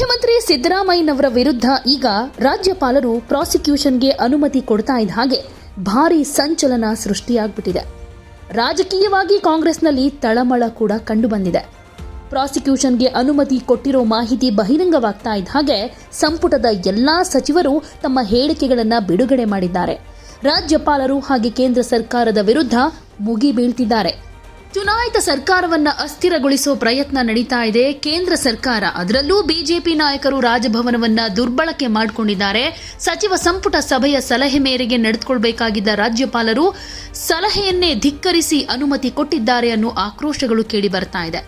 ಮುಖ್ಯಮಂತ್ರಿ ಸಿದ್ದರಾಮಯ್ಯನವರ ವಿರುದ್ಧ ಈಗ ರಾಜ್ಯಪಾಲರು ಪ್ರಾಸಿಕ್ಯೂಷನ್ಗೆ ಅನುಮತಿ ಕೊಡ್ತಾ ಇದ್ದ ಹಾಗೆ ಭಾರಿ ಸಂಚಲನ ಸೃಷ್ಟಿಯಾಗ್ಬಿಟ್ಟಿದೆ. ರಾಜಕೀಯವಾಗಿ ಕಾಂಗ್ರೆಸ್ನಲ್ಲಿ ತಳಮಳ ಕೂಡ ಕಂಡುಬಂದಿದೆ. ಪ್ರಾಸಿಕ್ಯೂಷನ್ಗೆ ಅನುಮತಿ ಕೊಟ್ಟಿರೋ ಮಾಹಿತಿ ಬಹಿರಂಗವಾಗ್ತಾ ಇದ್ದ ಹಾಗೆ ಸಂಪುಟದ ಎಲ್ಲಾ ಸಚಿವರು ತಮ್ಮ ಹೇಳಿಕೆಗಳನ್ನು ಬಿಡುಗಡೆ ಮಾಡಿದ್ದಾರೆ. ರಾಜ್ಯಪಾಲರು ಹಾಗೆ ಕೇಂದ್ರ ಸರ್ಕಾರದ ವಿರುದ್ಧ ಮುಗಿ ಬೀಳ್ತಿದ್ದಾರೆ ಚುನಾಯಿತ ಸರ್ಕಾರವನ್ನ ಅಸ್ಥಿರಗೊಳಿಸೋ ಪ್ರಯತ್ನ ನಡೀತಾ ಇದೆ. ಕೇಂದ್ರ ಸರ್ಕಾರ ಅದರಲ್ಲೂ ಬಿಜೆಪಿ ನಾಯಕರು ರಾಜಭವನವನ್ನ ದುರ್ಬಳಕೆ ಮಾಡಿಕೊಂಡಿದ್ದಾರೆ. ಸಚಿವ ಸಂಪುಟ ಸಭೆಯ ಸಲಹೆ ಮೇರೆಗೆ ನಡೆದುಕೊಳ್ಬೇಕಾಗಿದ್ದ ರಾಜ್ಯಪಾಲರು ಸಲಹೆಯನ್ನೇ ಧಿಕ್ಕರಿಸಿ ಅನುಮತಿ ಕೊಟ್ಟಿದ್ದಾರೆ ಅನ್ನೋ ಆಕ್ರೋಶಗಳು ಕೇಳಿ ಬರ್ತಾ ಇದೆ.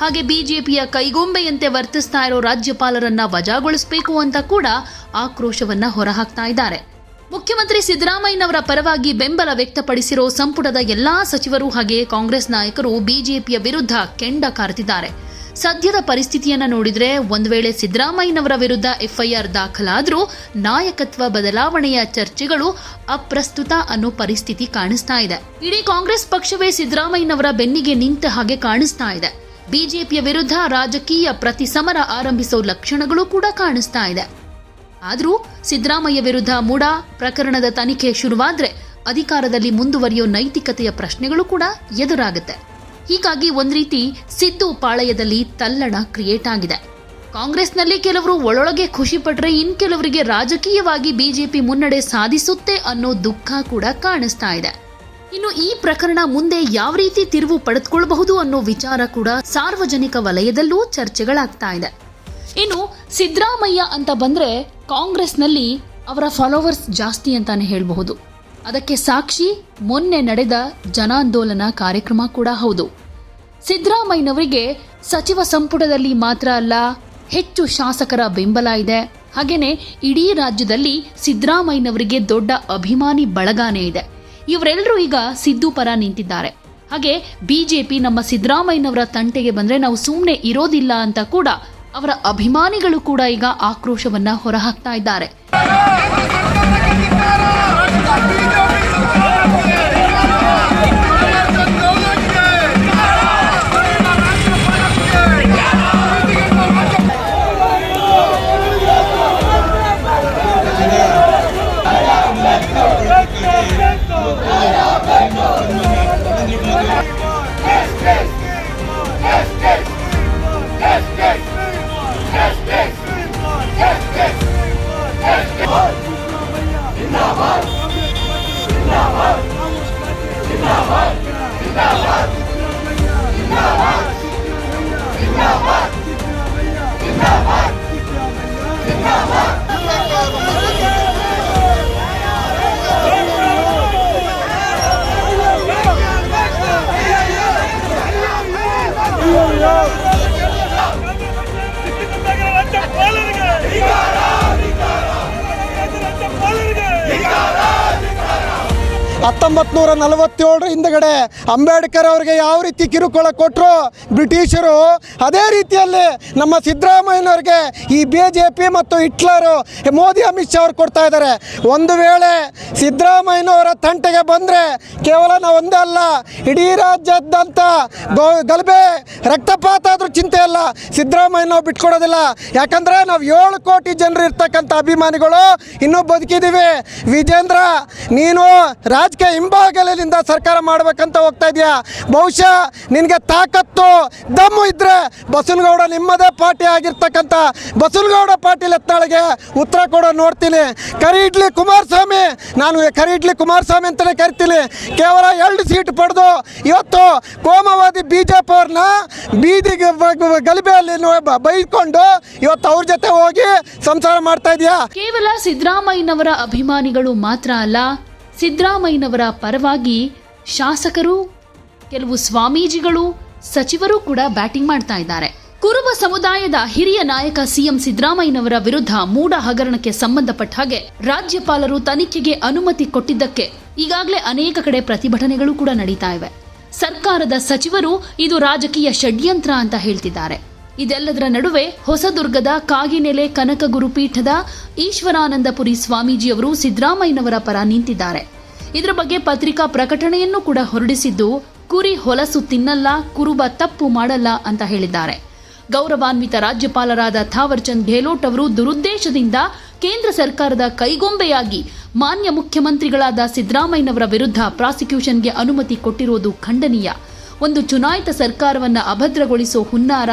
ಹಾಗೆ ಬಿಜೆಪಿಯ ಕೈಗೊಂಬೆಯಂತೆ ವರ್ತಿಸ್ತಾ ಇರೋ ರಾಜ್ಯಪಾಲರನ್ನ ವಜಾಗೊಳಿಸಬೇಕು ಅಂತ ಕೂಡ ಆಕ್ರೋಶವನ್ನ ಹೊರಹಾಕ್ತಾ ಇದ್ದಾರೆ. ಮುಖ್ಯಮಂತ್ರಿ ಸಿದ್ದರಾಮಯ್ಯನವರ ಪರವಾಗಿ ಬೆಂಬಲ ವ್ಯಕ್ತಪಡಿಸಿರೋ ಸಂಪುಟದ ಎಲ್ಲಾ ಸಚಿವರು ಹಾಗೆ ಕಾಂಗ್ರೆಸ್ ನಾಯಕರು ಬಿಜೆಪಿಯ ವಿರುದ್ಧ ಕೆಂಡ ಕಾರ್ತಿದ್ದಾರೆ. ಸದ್ಯದ ಪರಿಸ್ಥಿತಿಯನ್ನು ನೋಡಿದರೆ ಒಂದು ವೇಳೆ ಸಿದ್ದರಾಮಯ್ಯನವರ ವಿರುದ್ಧ ಎಫ್ಐಆರ್ ದಾಖಲಾದರೂ ನಾಯಕತ್ವ ಬದಲಾವಣೆಯ ಚರ್ಚೆಗಳು ಅಪ್ರಸ್ತುತ ಅನ್ನೋ ಪರಿಸ್ಥಿತಿ ಕಾಣಿಸ್ತಾ ಇದೆ. ಇಡೀ ಕಾಂಗ್ರೆಸ್ ಪಕ್ಷವೇ ಸಿದ್ದರಾಮಯ್ಯನವರ ಬೆನ್ನಿಗೆ ನಿಂತ ಹಾಗೆ ಕಾಣಿಸ್ತಾ ಇದೆ. ಬಿಜೆಪಿಯ ವಿರುದ್ಧ ರಾಜಕೀಯ ಪ್ರತಿ ಸಮರ ಆರಂಭಿಸೋ ಲಕ್ಷಣಗಳು ಕೂಡ ಕಾಣಿಸ್ತಾ ಇದೆ. ಆದರೂ ಸಿದ್ದರಾಮಯ್ಯ ವಿರುದ್ಧ ಮೂಡಾ ಪ್ರಕರಣದ ತನಿಖೆ ಶುರುವಾದ್ರೆ ಅಧಿಕಾರದಲ್ಲಿ ಮುಂದುವರಿಯೋ ನೈತಿಕತೆಯ ಪ್ರಶ್ನೆಗಳು ಕೂಡ ಎದುರಾಗುತ್ತೆ. ಹೀಗಾಗಿ ಒಂದು ರೀತಿ ಸಿದ್ದು ಪಾಳಯದಲ್ಲಿ ತಲ್ಲಣ ಕ್ರಿಯೇಟ್ ಆಗಿದೆ. ಕಾಂಗ್ರೆಸ್ನಲ್ಲಿ ಕೆಲವರು ಒಳೊಳಗೆ ಖುಷಿ ಪಟ್ಟರೆ ಇನ್ ಕೆಲವರಿಗೆ ರಾಜಕೀಯವಾಗಿ ಬಿಜೆಪಿ ಮುನ್ನಡೆ ಸಾಧಿಸುತ್ತೆ ಅನ್ನೋ ದುಃಖ ಕೂಡ ಕಾಣಿಸ್ತಾ ಇದೆ. ಇನ್ನು ಈ ಪ್ರಕರಣ ಮುಂದೆ ಯಾವ ರೀತಿ ತಿರುವು ಪಡೆದುಕೊಳ್ಳಬಹುದು ಅನ್ನೋ ವಿಚಾರ ಕೂಡ ಸಾರ್ವಜನಿಕ ವಲಯದಲ್ಲೂ ಚರ್ಚೆಗಳಾಗ್ತಾ ಇದೆ. ಇನ್ನು ಸಿದ್ದರಾಮಯ್ಯ ಅಂತ ಬಂದರೆ ಕಾಂಗ್ರೆಸ್ನಲ್ಲಿ ಅವರ ಫಾಲೋವರ್ಸ್ ಜಾಸ್ತಿ ಅಂತಾನೆ ಹೇಳಬಹುದು. ಅದಕ್ಕೆ ಸಾಕ್ಷಿ ಮೊನ್ನೆ ನಡೆದ ಜನಾಂದೋಲನ ಕಾರ್ಯಕ್ರಮ ಕೂಡ ಹೌದು. ಸಿದ್ದರಾಮಯ್ಯನವರಿಗೆ ಸಚಿವ ಸಂಪುಟದಲ್ಲಿ ಮಾತ್ರ ಅಲ್ಲ, ಹೆಚ್ಚು ಶಾಸಕರ ಬೆಂಬಲ ಇದೆ. ಹಾಗೇನೆ ಇಡೀ ರಾಜ್ಯದಲ್ಲಿ ಸಿದ್ದರಾಮಯ್ಯನವರಿಗೆ ದೊಡ್ಡ ಅಭಿಮಾನಿ ಬಳಗಾನೇ ಇದೆ. ಇವರೆಲ್ಲರೂ ಈಗ ಸಿದ್ದು ಪರ ನಿಂತಿದ್ದಾರೆ. ಹಾಗೆ ಬಿಜೆಪಿ ನಮ್ಮ ಸಿದ್ದರಾಮಯ್ಯನವರ ತಂಟೆಗೆ ಬಂದರೆ ನಾವು ಸುಮ್ಮನೆ ಇರೋದಿಲ್ಲ ಅಂತ ಕೂಡ ಅವರ ಅಭಿಮಾನಿಗಳು ಕೂಡ ಈಗ ಆಕ್ರೋಶವನ್ನ ಹೊರಹಾಕ್ತಾ ಇದ್ದಾರೆ. ಹತ್ತೊಂಬತ್ತು ನೂರ ನಲವತ್ತೇಳರ ಹಿಂದಗಡೆ ಅಂಬೇಡ್ಕರ್ ಅವರಿಗೆ ಯಾವ ರೀತಿ ಕಿರುಕುಳ ಕೊಟ್ಟರು ಬ್ರಿಟಿಷರು, ಅದೇ ರೀತಿಯಲ್ಲಿ ನಮ್ಮ ಸಿದ್ದರಾಮಯ್ಯನವ್ರಿಗೆ ಈ ಬಿ ಜೆ ಪಿ ಮತ್ತು ಹಿಟ್ಲರು, ಮೋದಿ, ಅಮಿತ್ ಶಾ ಅವ್ರು ಕೊಡ್ತಾ ಇದ್ದಾರೆ. ಒಂದು ವೇಳೆ ಸಿದ್ದರಾಮಯ್ಯನವರ ತಂಟೆಗೆ ಬಂದರೆ ಕೇವಲ ನಾವು ಒಂದೇ ಅಲ್ಲ, ಇಡೀ ರಾಜ್ಯದಂತ ಗಲಭೆ, ರಕ್ತಪಾತ ಆದರೂ ಚಿಂತೆ ಅಲ್ಲ ಸಿದ್ದರಾಮಯ್ಯ ನಾವು ಬಿಟ್ಕೊಡೋದಿಲ್ಲ. ಯಾಕಂದರೆ ನಾವು ಏಳು ಕೋಟಿ ಜನರು ಇರ್ತಕ್ಕಂಥ ಅಭಿಮಾನಿಗಳು, ಇನ್ನೂ ಬದುಕಿದ್ದೀವಿ. ವಿಜೇಂದ್ರ, ನೀನು ರಾಜಕೀಯ ಹಿಂಬಾಗಲಿನಿಂದ ಸರ್ಕಾರ ಮಾಡ್ಬೇಕಂತ ಹೋಗ್ತಾ ಇದೆಯಾ? ಬಹುಶಃ ನಿನಗೆ ತಾಕತ್ತು, ದಮ್ಮು ಇದ್ರೆ ಬಸವನಗೌಡ ನಿಮ್ಮದೇ ಪಾರ್ಟಿ ಆಗಿರ್ತಕ್ಕಂಥ ಬಸವನಗೌಡ ಪಾಟೀಲ್ ಎತ್ತಾಳಿಗೆ ಉತ್ತರ ಕೊಡೋ ನೋಡ್ತೀನಿ. ಕರಿ ಇಡ್ಲಿ ಕುಮಾರಸ್ವಾಮಿ, ನಾನು ಕರಿ ಇಡ್ಲಿ ಕುಮಾರಸ್ವಾಮಿ ಅಂತಲೇ ಕರಿತೀನಿ. ಕೇವಲ ಎರಡು ಸೀಟ್ ಪಡೆದು ಇವತ್ತು ಕೋಮವಾದಿ ಬಿ ಜೆ ಪಿ ಅವ್ರನ್ನ ಬೀದಿಗೆ ಗಲಭೆಯಲ್ಲಿ ಬೈಕೊಂಡು ಇವತ್ತು ಅವ್ರ ಜೊತೆ ಹೋಗಿ ಸಂಸಾರ ಮಾಡ್ತಾ ಇದೆಯಾ? ಕೇವಲ ಸಿದ್ದರಾಮಯ್ಯನವರ ಅಭಿಮಾನಿಗಳು ಮಾತ್ರ ಅಲ್ಲ ಸಿದ್ದರಾಮಯ್ಯನವರ ಪರವಾಗಿ ಶಾಸಕರು, ಕೆಲವು ಸ್ವಾಮೀಜಿಗಳು, ಸಚಿವರು ಕೂಡ ಬ್ಯಾಟಿಂಗ್ ಮಾಡ್ತಾ ಇದ್ದಾರೆ. ಕುರುಬ ಸಮುದಾಯದ ಹಿರಿಯ ನಾಯಕ ಸಿಎಂ ಸಿದ್ದರಾಮಯ್ಯನವರ ವಿರುದ್ಧ ಮೂಡ ಹಗರಣಕ್ಕೆ ಸಂಬಂಧಪಟ್ಟ ಹಾಗೆ ರಾಜ್ಯಪಾಲರು ತನಿಖೆಗೆ ಅನುಮತಿ ಕೊಟ್ಟಿದ್ದಕ್ಕೆ ಈಗಾಗಲೇ ಅನೇಕ ಕಡೆ ಪ್ರತಿಭಟನೆಗಳು ಕೂಡ ನಡೀತಾ ಇವೆ. ಸರ್ಕಾರದ ಸಚಿವರು ಇದು ರಾಜಕೀಯ ಷಡ್ಯಂತ್ರ ಅಂತ ಹೇಳ್ತಿದ್ದಾರೆ. ಇದೆಲ್ಲದರ ನಡುವೆ ಹೊಸದುರ್ಗದ ಕಾಗಿನೆಲೆ ಕನಕ ಗುರುಪೀಠದ ಈಶ್ವರಾನಂದಪುರಿ ಸ್ವಾಮೀಜಿಯವರು ಸಿದ್ದರಾಮಯ್ಯನವರ ಪರ ನಿಂತಿದ್ದಾರೆ. ಇದರ ಬಗ್ಗೆ ಪತ್ರಿಕಾ ಪ್ರಕಟಣೆಯನ್ನು ಕೂಡ ಹೊರಡಿಸಿದ್ದು, ಕುರಿ ಹೊಲಸು ತಿನ್ನಲ್ಲ, ಕುರುಬ ತಪ್ಪು ಮಾಡಲ್ಲ ಅಂತ ಹೇಳಿದ್ದಾರೆ. ಗೌರವಾನ್ವಿತ ರಾಜ್ಯಪಾಲರಾದ ಥಾವರ್ಚಂದ್ ಗೆಹ್ಲೋಟ್ ಅವರು ದುರುದ್ದೇಶದಿಂದ ಕೇಂದ್ರ ಸರ್ಕಾರದ ಕೈಗೊಂಬೆಯಾಗಿ ಮಾನ್ಯ ಮುಖ್ಯಮಂತ್ರಿಗಳಾದ ಸಿದ್ದರಾಮಯ್ಯನವರ ವಿರುದ್ಧ ಪ್ರಾಸಿಕ್ಯೂಷನ್ಗೆ ಅನುಮತಿ ಕೊಟ್ಟಿರುವುದು ಖಂಡನೀಯ. ಒಂದು ಚುನಾಯಿತ ಸರ್ಕಾರವನ್ನು ಅಭದ್ರಗೊಳಿಸೋ ಹುನ್ನಾರ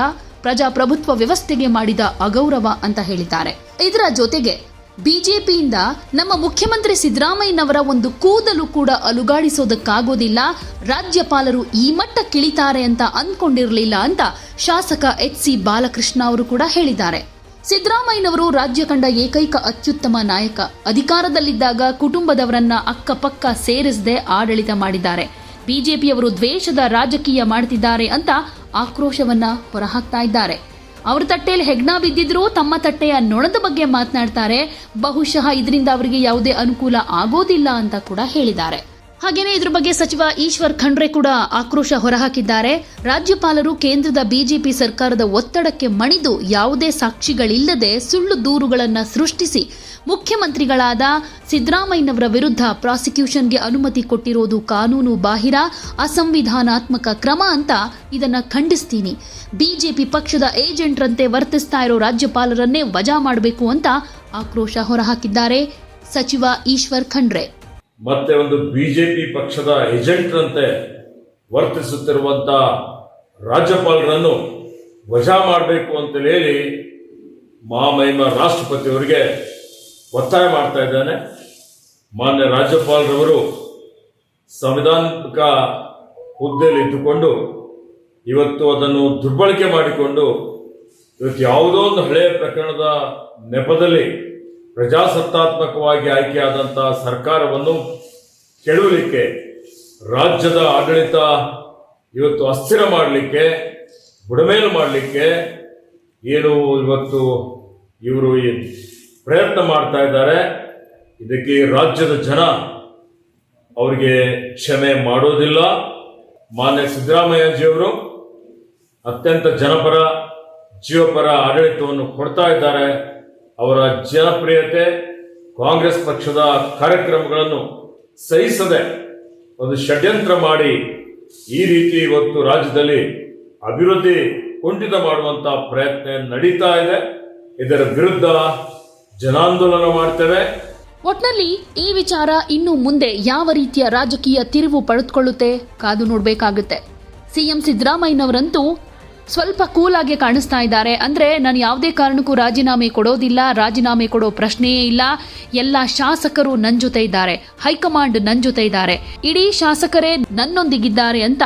ಪ್ರಜಾಪ್ರಭುತ್ವ ವ್ಯವಸ್ಥೆಗೆ ಮಾಡಿದ ಅಗೌರವ ಅಂತ ಹೇಳಿದ್ದಾರೆ. ಇದರ ಜೊತೆಗೆ ಬಿಜೆಪಿಯಿಂದ ನಮ್ಮ ಮುಖ್ಯಮಂತ್ರಿ ಸಿದ್ದರಾಮಯ್ಯನವರ ಒಂದು ಕೂದಲು ಕೂಡ ಅಲುಗಾಡಿಸೋದಕ್ಕಾಗೋದಿಲ್ಲ. ರಾಜ್ಯಪಾಲರು ಈ ಮಟ್ಟಕ್ಕಿಳಿತಾರೆ ಅಂತ ಅಂದ್ಕೊಂಡಿರಲಿಲ್ಲ ಅಂತ ಶಾಸಕ ಎಚ್ ಸಿ ಬಾಲಕೃಷ್ಣ ಅವರು ಕೂಡ ಹೇಳಿದ್ದಾರೆ. ಸಿದ್ದರಾಮಯ್ಯನವರು ರಾಜ್ಯ ಕಂಡ ಏಕೈಕ ಅತ್ಯುತ್ತಮ ನಾಯಕ. ಅಧಿಕಾರದಲ್ಲಿದ್ದಾಗ ಕುಟುಂಬದವರನ್ನ ಅಕ್ಕಪಕ್ಕ ಸೇರಿಸದೆ ಆಡಳಿತ ಮಾಡಿದ್ದಾರೆ. ಬಿಜೆಪಿಯವರು ದ್ವೇಷದ ರಾಜಕೀಯ ಮಾಡ್ತಿದ್ದಾರೆ ಅಂತ ಆಕ್ರೋಶವನ್ನ ಹೊರಹಾಕ್ತಾ ಇದ್ದಾರೆ ಅವ್ರ ತಟ್ಟೆಯಲ್ಲಿ ಹೆಗ್ನ ಬಿದ್ದಿದ್ರು ತಮ್ಮ ತಟ್ಟೆಯ ನೊಣದ ಬಗ್ಗೆ ಮಾತನಾಡ್ತಾರೆ. ಬಹುಶಃ ಇದರಿಂದ ಅವರಿಗೆ ಯಾವುದೇ ಅನುಕೂಲ ಆಗೋದಿಲ್ಲ ಅಂತ ಕೂಡ ಹೇಳಿದ್ದಾರೆ. ಹಾಗೇನೇ ಇದ್ರ ಬಗ್ಗೆ ಸಚಿವ ಈಶ್ವರ್ ಖಂಡ್ರೆ ಕೂಡ ಆಕ್ರೋಶ ಹೊರಹಾಕಿದ್ದಾರೆ. ರಾಜ್ಯಪಾಲರು ಕೇಂದ್ರದ ಬಿಜೆಪಿ ಸರ್ಕಾರದ ಒತ್ತಡಕ್ಕೆ ಮಣಿದು ಯಾವುದೇ ಸಾಕ್ಷಿಗಳಿಲ್ಲದೆ ಸುಳ್ಳು ದೂರುಗಳನ್ನು ಸೃಷ್ಟಿಸಿ ಮುಖ್ಯಮಂತ್ರಿಗಳಾದ ಸಿದ್ದರಾಮಯ್ಯನವರ ವಿರುದ್ಧ ಪ್ರಾಸಿಕ್ಯೂಷನ್ಗೆ ಅನುಮತಿ ಕೊಟ್ಟಿರೋದು ಕಾನೂನು ಬಾಹಿರ, ಅಸಂವಿಧಾನಾತ್ಮಕ ಕ್ರಮ ಅಂತ ಇದನ್ನು ಖಂಡಿಸ್ತೀನಿ. ಬಿಜೆಪಿ ಪಕ್ಷದ ಏಜೆಂಟ್ರಂತೆ ವರ್ತಿಸ್ತಾ ಇರೋ ರಾಜ್ಯಪಾಲರನ್ನೇ ವಜಾ ಮಾಡಬೇಕು ಅಂತ ಆಕ್ರೋಶ ಹೊರಹಾಕಿದ್ದಾರೆ ಸಚಿವ ಈಶ್ವರ್ ಖಂಡ್ರೆ. ಮತ್ತೆ ಒಂದು ಬಿಜೆಪಿ ಪಕ್ಷದ ಏಜೆಂಟ್ರಂತೆ ವರ್ತಿಸುತ್ತಿರುವಂಥ ರಾಜ್ಯಪಾಲರನ್ನು ವಜಾ ಮಾಡಬೇಕು ಅಂತ ಹೇಳಿ ಮಹಾಮಹಿಮ ರಾಷ್ಟ್ರಪತಿಯವರಿಗೆ ಒತ್ತಾಯ ಮಾಡ್ತಾ ಇದ್ದಾನೆ. ಮಾನ್ಯ ರಾಜ್ಯಪಾಲರವರು ಸಂವಿಧಾನಿಕ ಹುದ್ದೆಯಲ್ಲಿ ಇದ್ದುಕೊಂಡು ಇವತ್ತು ಅದನ್ನು ದುರ್ಬಳಕೆ ಮಾಡಿಕೊಂಡು ಇವತ್ತು ಯಾವುದೋ ಒಂದು ಹಳೆಯ ಪ್ರಕರಣದ ನೆಪದಲ್ಲಿ ಪ್ರಜಾಸತ್ತಾತ್ಮಕವಾಗಿ ಆಯ್ಕೆಯಾದಂತಹ ಸರ್ಕಾರವನ್ನು ಕೆಡವಲಿಕ್ಕೆ, ರಾಜ್ಯದ ಆಡಳಿತ ಇವತ್ತು ಅಸ್ಥಿರ ಮಾಡಲಿಕ್ಕೆ, ಬುಡಮೇಲು ಮಾಡಲಿಕ್ಕೆ ಏನು ಇವತ್ತು ಇವರು ಪ್ರಯತ್ನ ಮಾಡ್ತಾ ಇದ್ದಾರೆ. ಇದಕ್ಕೆ ರಾಜ್ಯದ ಜನ ಅವರಿಗೆ ಕ್ಷಮೆ ಮಾಡೋದಿಲ್ಲ. ಮಾನ್ಯ ಸಿದ್ದರಾಮಯ್ಯಜಿಯವರು ಅತ್ಯಂತ ಜನಪರ ಜೀವಪರ ಆಡಳಿತವನ್ನು ಕೊಡ್ತಾ ಇದ್ದಾರೆ. ಅವರ ಜನಪ್ರಿಯತೆ ಕಾಂಗ್ರೆಸ್ ಪಕ್ಷದ ಕಾರ್ಯಕ್ರಮಗಳನ್ನು ಸಹಿಸದೆ ಒಂದು ಷಡ್ಯಂತ್ರ ಮಾಡಿ ಈ ರೀತಿ ಇವತ್ತು ರಾಜ್ಯದಲ್ಲಿ ಅಭಿವೃದ್ಧಿ ಕುಂಠಿತ ಮಾಡುವಂತ ಪ್ರಯತ್ನ ನಡೀತಾ ಇದೆ. ಇದರ ವಿರುದ್ಧ ಜನಾಂದೋಲನ ಮಾಡ್ತೇವೆ. ಒಟ್ನಲ್ಲಿ ಈ ವಿಚಾರ ಇನ್ನು ಮುಂದೆ ಯಾವ ರೀತಿಯ ರಾಜಕೀಯ ತಿರುವು ಪಡೆದುಕೊಳ್ಳುತ್ತೆ ಕಾದು ನೋಡಬೇಕಾಗುತ್ತೆ. ಸಿಎಂ ಸಿದ್ದರಾಮಯ್ಯನವರಂತೂ ಸ್ವಲ್ಪ ಕೂಲಾಗಿ ಕಾಣಿಸ್ತಾ ಇದ್ದಾರೆ. ಅಂದ್ರೆ ನಾನು ಯಾವುದೇ ಕಾರಣಕ್ಕೂ ರಾಜೀನಾಮೆ ಕೊಡೋದಿಲ್ಲ, ರಾಜೀನಾಮೆ ಕೊಡೋ ಪ್ರಶ್ನೆಯೇ ಇಲ್ಲ. ಎಲ್ಲ ಶಾಸಕರು ನನ್ನ ಜೊತೆ ಇದ್ದಾರೆ. ಹೈಕಮಾಂಡ್ ನನ್ನ ಜೊತೆ ಇದ್ದಾರೆ. ಇಡೀ ಶಾಸಕರೇ ನನ್ನೊಂದಿಗಿದ್ದಾರೆ ಅಂತ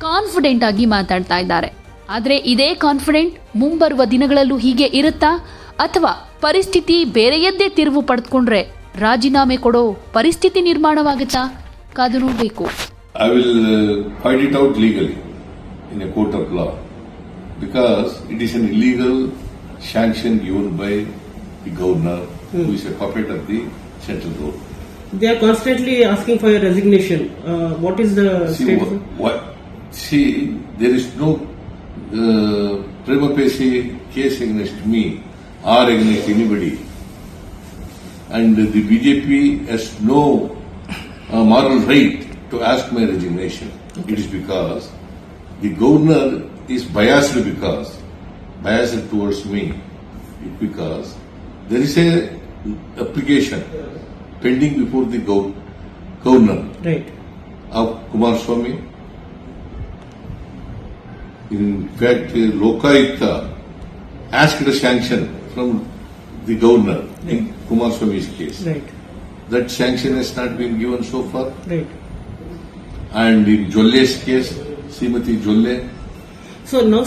ಕಾನ್ಫಿಡೆಂಟ್ ಆಗಿ ಮಾತಾಡ್ತಾ ಇದ್ದಾರೆ. ಆದರೆ ಇದೇ ಕಾನ್ಫಿಡೆಂಟ್ ಮುಂಬರುವ ದಿನಗಳಲ್ಲೂ ಹೀಗೆ ಇರುತ್ತಾ? ಅಥವಾ ಪರಿಸ್ಥಿತಿ ಬೇರೆಯದ್ದೇ ತಿರುವು ಪಡೆದುಕೊಂಡ್ರೆ ರಾಜೀನಾಮೆ ಕೊಡೋ ಪರಿಸ್ಥಿತಿ ನಿರ್ಮಾಣವಾಗುತ್ತಾ? ಕಾದು ನೋಡಬೇಕು. I will fight it out legally. In a court of law because it is an illegal sanction given by the governor who is a puppet of the central government. They are constantly asking for your resignation. Uh, what is the See, what, what, see, there is no uh, prima facie case against me or against anybody. And the BJP has no uh, moral right to ask my resignation. It is because the governor is biased because biased towards me. Because there is a application pending before the gov- governor Right. of Kumar Swami. In fact, Lokayukta asked a sanction from the governor in Kumar Swami's case. Right. That sanction has not been given so far. Right. And in Jolle's case, Shrimati Jolle. So no